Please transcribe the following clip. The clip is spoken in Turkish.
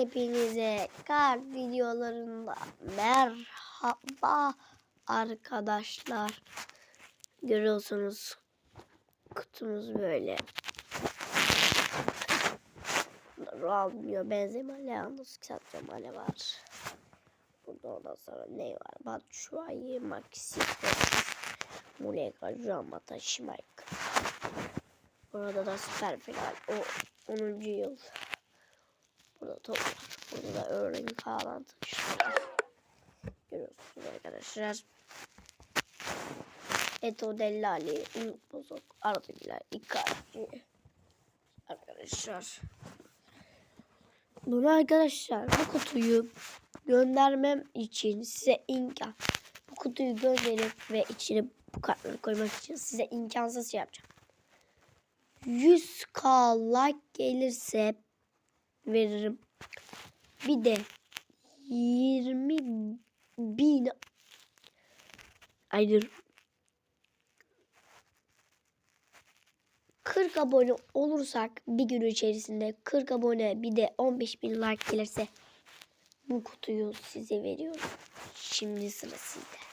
Hepinize kart videolarında merhaba arkadaşlar. Görüyorsunuz kutumuz böyle. Ronaldo'ya benzemeli yalnız Sadio var. Burada ondan sonra ne var? Batshuayi, Maxi, Muleka, Juamata, Şimayka. Burada da süper final. O 10. yıl. Burada top var. Burada da falan işte. Görüyorsunuz arkadaşlar. Eto Dellali, Umut Bozok, Arda Güler, Icardi. Arkadaşlar. Bunu arkadaşlar bu kutuyu göndermem için size imkan. Bu kutuyu gönderip ve içine bu kartları koymak için size imkansız şey yapacağım. 100k like gelirse veririm. Bir de 20 bin hayır 40 abone olursak bir gün içerisinde 40 abone bir de 15 bin like gelirse bu kutuyu size veriyorum. Şimdi sıra sizde.